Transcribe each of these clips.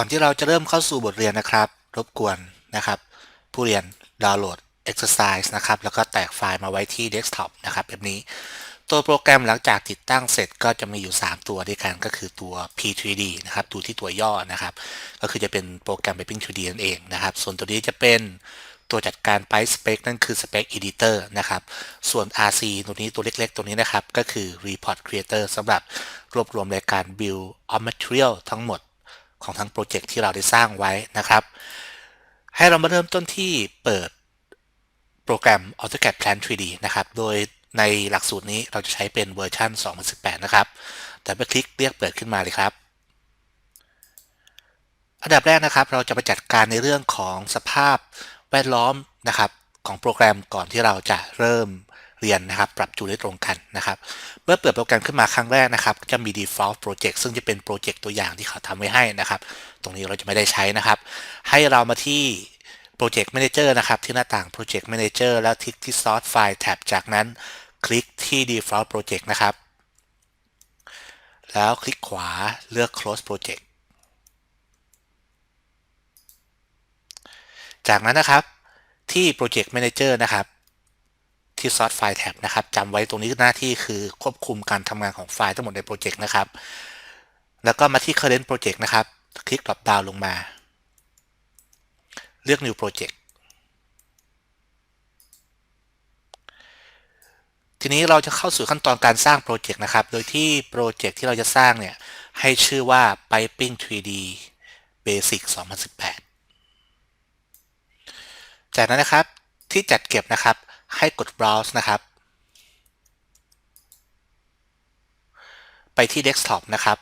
ก่อนที่เราจะเริ่มเข้าสู่บทเรียนนะครับ รบกวนนะครับ ผู้เรียนดาวน์โหลด exercise นะครับ แล้วก็แตกไฟล์มาไว้ที่ desktop นะครับแบบนี้ ตัวโปรแกรมหลังจากติดตั้งเสร็จก็จะมีอยู่ 3 ตัวด้วยกันก็คือตัว P3D นะครับดูที่ตัวย่อนะครับ ก็คือจะเป็นโปรแกรม Mapping 3D นั่นเองนะครับ ส่วนตัวนี้จะเป็นตัวจัดการ Byte Spec นั่นคือ Spec Editor นะครับ ส่วน RC ตัวนี้ตัวเล็กๆ ตัวนี้นะครับ ก็คือ Report Creator สำหรับรวบรวมรายการ Build of Material ทั้งหมด ของทั้งโปรเจกต์ที่เราได้สร้างไว้นะครับ ให้เรามาเริ่มต้นที่เปิดโปรแกรม AutoCAD Plan 3D นะครับ โดยในหลักสูตรนี้เราจะใช้เป็นเวอร์ชัน2018 นะครับ แต่ไปคลิกเรียกเปิดขึ้นมาเลยครับ อันดับแรกนะครับ เราจะไปจัดการในเรื่องของสภาพแวดล้อมนะครับของโปรแกรมก่อนที่เราจะเริ่ม เรียนนะครับปรับจูนได้ตรงกันนะครับเมื่อเปิดโปรแกรมขึ้นมาครั้งแรกนะครับจะมี default project ซึ่งจะเป็นโปรเจกต์ตัวอย่างที่เขาทำไว้ให้นะครับตรงนี้เราจะไม่ได้ใช้นะครับ ให้เรามาที่ Project Manager นะครับที่หน้าต่าง Project Manager แล้วคลิกที่ Source File Tab จากนั้นคลิกที่ Default Project นะครับ แล้วคลิกขวาเลือก Close Project จากนั้นนะครับที่ Project Manager นะครับ ที่ Source File Tab นะครับจำไว้ตรงนี้หน้าที่คือควบคุมการทำงานของไฟล์ทั้งหมดในโปรเจกต์นะครับ แล้วก็มาที่ Current Project นะครับ คลิก drop down ลงมา เลือก New Project ทีนี้เราจะเข้าสู่ขั้นตอนการสร้างโปรเจกต์นะครับ โดยที่โปรเจกต์ที่เราจะสร้างเนี่ย ให้ชื่อว่า Piping 3D Basic 2018 จากนั้นนะครับที่จัดเก็บนะครับ ให้กด browse นะครับ ไปที่ desktop นะครับ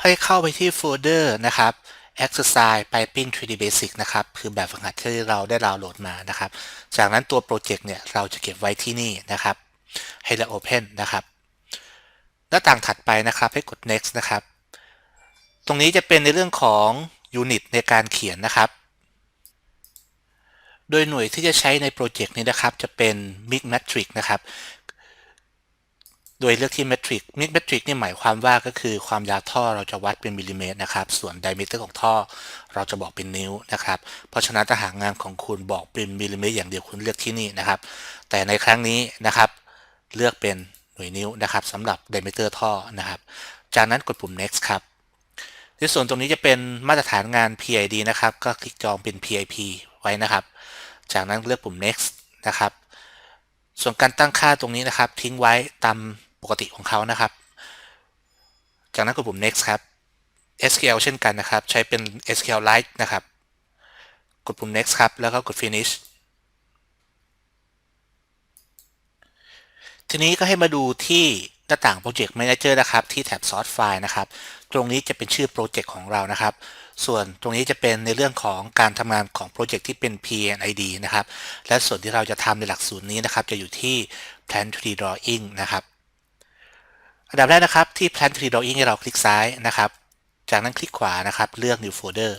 ให้เข้าไปที่โฟลเดอร์นะครับ exercise piping 3d basic นะครับ คือแบบฝึกหัดที่เราได้ดาวน์โหลดมานะครับ จากนั้นตัวโปรเจกต์เนี่ย เราจะเก็บไว้ที่นี่นะครับ ให้เรา open นะครับ หน้าต่างถัดไปนะครับ ให้กด next นะครับ ตรงนี้จะเป็นในเรื่องของ unit ในการเขียนนะครับ โดยหน่วยที่จะใช้ในโปรเจกต์นี้นะครับ จะเป็น Mix Matrix นะครับ โดยเลือกที่ Metric Mix Metric นี่หมายความว่าก็คือความยาวท่อเราจะวัดเป็นมิลลิเมตรนะครับ ส่วน diameter ของท่อเราจะบอกเป็นนิ้วนะครับ เพราะฉะนั้นถ้าหากงานของคุณบอกเป็นมิลลิเมตรอย่างเดียวคุณเลือกที่นี่นะครับ แต่ในครั้งนี้นะครับ เลือกเป็นหน่วยนิ้วนะครับสำหรับ diameter ท่อนะครับ จากนั้นกดปุ่ม next ครับ ในส่วนตรงนี้จะเป็นมาตรฐานงาน PID นะครับ ก็คลิกจองเป็น PIP ไว้นะครับ จากนั้นเลือกปุ่ม next นะครับ ส่วนการตั้งค่าตรงนี้นะครับ ทิ้งไว้ตามปกติของเขานะครับ จากนั้นกดปุ่ม next ครับ SQL เช่นกันนะครับ ใช้เป็น SQL Lite นะครับ กดปุ่ม next ครับ แล้วก็กด finish ทีนี้ก็ให้มาดูที่หน้าต่าง Project Manager นะครับ ที่แท็บ Source File นะครับ ตรงนี้จะเป็นชื่อโปรเจกต์ของเรานะครับ ส่วนตรงนี้จะเป็นในเรื่องของการทำงานของโปรเจกต์ที่เป็น PNID นะครับ และส่วนที่เราจะทำในหลักสูตรนี้นะครับ จะอยู่ที่ Plan 3D Drawing นะครับ อันดับแรกนะครับที่ Plan 3D Drawing ให้เราคลิกซ้ายนะครับ จากนั้นคลิกขวานะครับ เลือก New Folder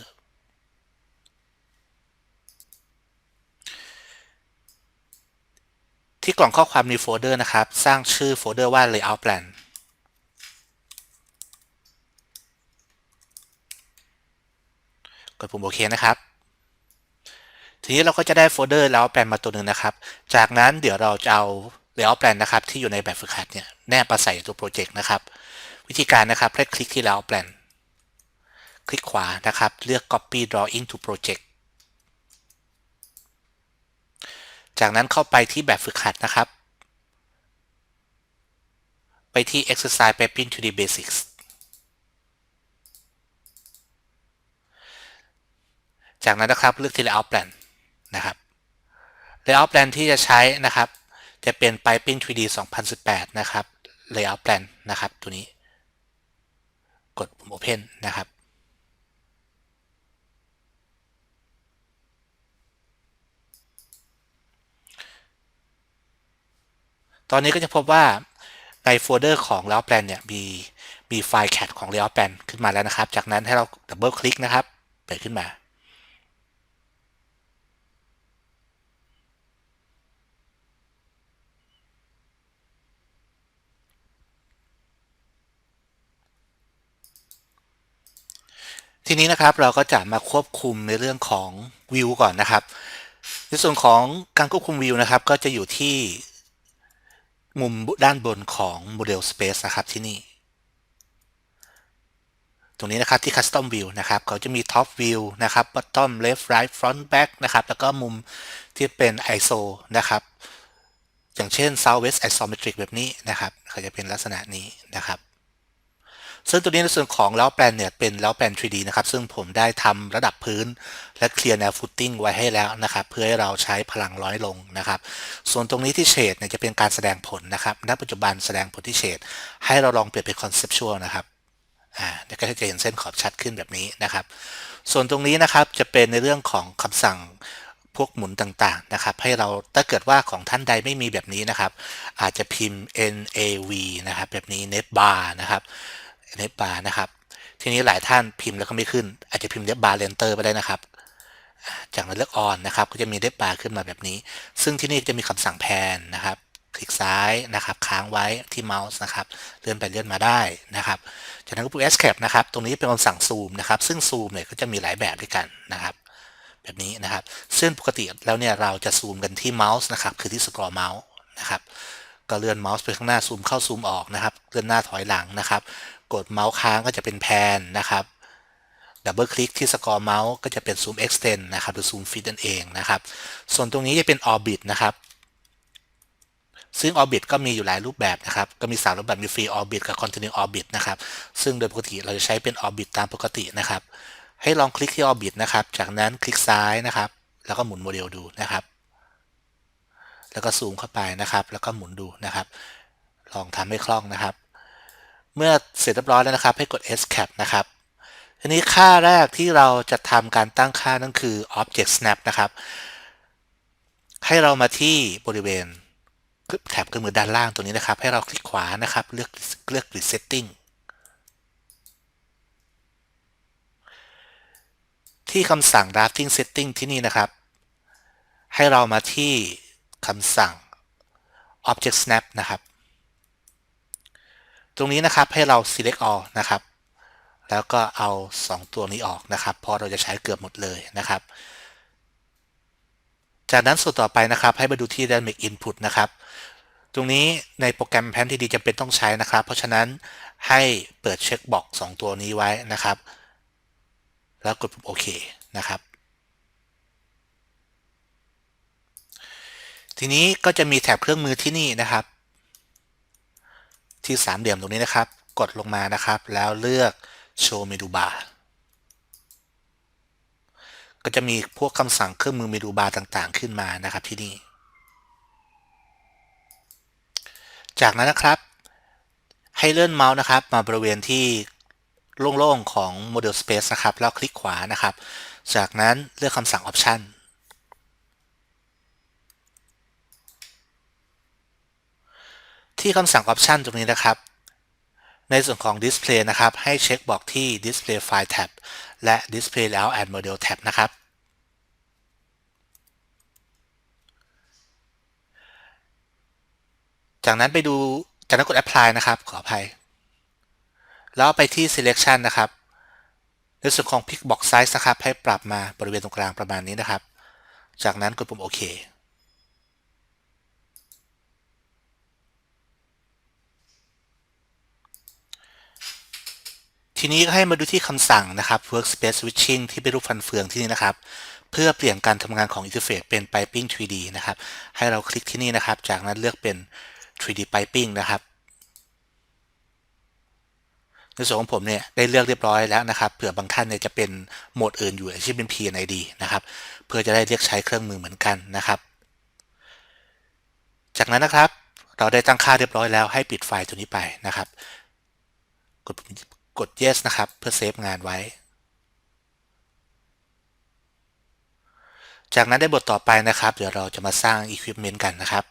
ที่กล่องข้อความ New Folder นะครับ สร้างชื่อโฟลเดอร์ว่า Layout Plan กด ปุ่มโอเคนะครับ ทีนี้เราก็จะได้โฟลเดอร์ Layout Plan มาตัวหนึ่งนะครับ จากนั้นเดี๋ยวเราจะเอา Layout Plan นะครับที่อยู่ในแบบฝึกหัดเนี่ยแนบมาใส่ตัวโปรเจกต์นะครับ วิธีการนะครับให้คลิกที่ Layout Plan คลิกขวานะครับ เลือก Copy Drawing to Project จากนั้นเข้าไปที่แบบฝึกหัดนะครับ ไปที่ exercise piping to the basics จากนั้นนะครับเลือกที่ layout plan นะครับ layout plan ที่จะใช้นะครับ จะเป็น piping 3D 2018 นะครับ layout plan นะครับ ตัวนี้ กดปุ่ม open นะครับตอนนี้ก็จะพบว่าในโฟลเดอร์ของ layout plan เนี่ยมีมีไฟล์ cat ของ layout plan ขึ้นมาแล้วนะครับ จากนั้นให้เราดับเบิลคลิกนะครับ เปิดขึ้นมา ทีนี้นะครับเราก็จะมาควบคุมในเรื่องของวิวก่อนนะครับ ในส่วนของการควบคุมวิวนะครับ ก็จะอยู่ที่มุมด้านบนของ Model Space นะครับที่นี่ ตรงนี้นะครับที่ Custom View นะครับเขาจะมี Top View นะครับ Bottom Left Right Front Back นะครับแล้วก็มุมที่เป็น ISO นะครับอย่างเช่น Southwest Isometric แบบนี้นะครับเขาจะเป็นลักษณะนี้นะครับ ซึ่งตัวนี้ในส่วนของแล้อแปลนเนี่ยเป็นแล้อแปลน 3D นะครับ ซึ่งผมได้ทำระดับพื้น และเคลียร์แนวฟุตติ้งไว้ให้แล้วนะครับ เพื่อให้เราใช้พลังร้อยลงนะครับ ส่วนตรงนี้ที่เฉดเนี่ยจะเป็นการแสดงผลนะครับ ณ ปัจจุบันแสดงผลที่เฉดให้เราลองเปลี่ยนเป็นคอนเซปชวลนะครับอ่าก็จะเห็นเส้นขอบชัดขึ้นแบบนี้นะครับ ส่วนตรงนี้นะครับจะเป็นในเรื่องของคำสั่งพวกหมุนต่างๆนะครับ ให้เราถ้าเกิดว่าของท่านใดไม่มีแบบนี้นะครับ อาจจะพิมพ์ nav นะครับ แบบนี้ net bar นะครับ net bar นะครับ ทีนี้หลายท่านพิมพ์แล้วก็ไม่ขึ้น อาจจะพิมพ์ net bar enter ไปได้นะครับ จากนั้นเลือก on นนะครับ ก็จะมี net bar ขึ้นมาแบบนี้ ซึ่งที่นี่จะมีคำสั่งแพนนะครับ คลิกซ้ายนะครับ ค้างไว้ที่เมาส์นะครับ เลื่อนไปเลื่อนมาได้นะครับ จากนั้นก็ปุ่ม escape นะครับ ตรงนี้เป็นคำสั่งซูมนะครับ ซึ่งซูมเนี่ยก็จะมีหลายแบบด้วยกันนะครับแบบนี้นะครับ ซึ่งปกติแล้วเนี่ยเราจะซูมกันที่เมาส์นะครับ คือที่สกรอเมาส์นะครับ ก็เลื่อนเมาส์ไปข้างหน้าซูมเข้าซูมออกนะครับ เลื่อนหน้าถอยหลังนะครับ กดเมาส์ค้างก็จะเป็นแพนนะครับดับเบิลคลิกที่สกอร์เมาส์ก็จะเป็นซูม extend นนะครับหรือซูม fit นั่นเองนะครับ ส่วนตรงนี้จะเป็น orbit นะครับซึ่ง orbit ก็มีอยู่หลายรูปแบบนะครับ ก็มี3รูปแบบมี free orbit กับ continue orbit นะครับ ซึ่งโดยปกติเราจะใช้เป็น orbit ตามปกตินะครับ ให้ลองคลิกที่ orbit นะครับ จากนั้นคลิกซ้ายนะครับ แล้วก็หมุนโมเดลดูนะครับ แล้วก็ซูมเข้าไปนะครับ แล้วก็หมุนดูนะครับ ลองทำให้คล่องนะครับ เมื่อเสร็จเรียบร้อยแล้วนะครับ ให้กด escape นะครับทีนี้ค่าแรกที่เราจะทำการตั้งค่านั่นคือ object snap นะครับ ให้เรามาที่บริเวณแถบเครื่องมือด้านล่างตรงนี้นะครับ ให้เราคลิกขวานะครับ เลือกเลือก resetting ที่คำสั่ง drafting setting ที่นี่นะครับ ให้เรามาที่คำสั่ง object snap นะครับ ตรงนี้นะครับให้เรา select all นะครับ แล้วก็เอา 2 ตัวนี้ออกนะครับเพราะเราจะใช้เกือบหมดเลยนะครับ จากนั้นส่วนต่อไปนะครับ ให้มาดูที่ dynamic input นะครับ ตรงนี้ในโปรแกรมแพนที่ดีจำเป็นต้องใช้นะครับ เพราะฉะนั้นให้เปิดเช็คบอก2ตัวนี้ไว้นะครับ แล้วกดปุ่มโอเคนะครับทีนี้ก็จะมีแถบเครื่องมือที่นี่นะครับ ที่สามเหลี่ยมตรงนี้นะครับ กดลงมานะครับ แล้วเลือก show menu bar ก็จะมีพวกคำสั่งเครื่องมือเมนูบาร์ต่างๆ ขึ้นมานะครับที่นี่ จากนั้นนะครับ ให้เลื่อนเมาส์นะครับ มาบริเวณที่โล่งๆของ Model Space นะครับ แล้วคลิกขวานะครับ จากนั้นเลือกคำสั่ง Option ที่คำสั่ง Option ตรงนี้นะครับ ในส่วนของ Display นะครับ ให้เช็คบอกที่ Display File Tab และ Display Layout and Model Tab นะครับ จากนั้นไปดู จากนั้นกด Apply นะครับ ขออภัย แล้วไปที่ Selection นะครับ ในส่วนของ Pick Box Size นะครับ ให้ปรับมาบริเวณตรงกลางประมาณนี้นะครับ จากนั้นกดปุ่มโอเค ทีนี้ก็ให้มาดูที่คำสั่งนะครับ Workspace Switching ที่เป็นรูปฟันเฟืองที่นี่นะครับ เพื่อเปลี่ยนการทำงานของอินเทอร์เฟซเป็น Piping 3D นะครับ ให้เราคลิกที่นี่นะครับ จากนั้นเลือกเป็น 3D Piping นะครับ ในส่วนของผมเนี่ยได้เลือกเรียบร้อยแล้วนะครับ เผื่อบางท่านเนี่ยจะเป็นโหมดอื่นอยู่เช่นเป็น PNID นะครับ เพื่อจะได้เรียกใช้เครื่องมือเหมือนกันนะครับ จากนั้นนะครับ เราได้ตั้งค่าเรียบร้อยแล้วให้ปิดไฟล์ตัวนี้ไปนะครับ กด กด yes นะครับ เพื่อเซฟงานไว้ จากนั้นได้บทต่อไปนะครับ เดี๋ยวเราจะมาสร้าง equipment กันนะครับ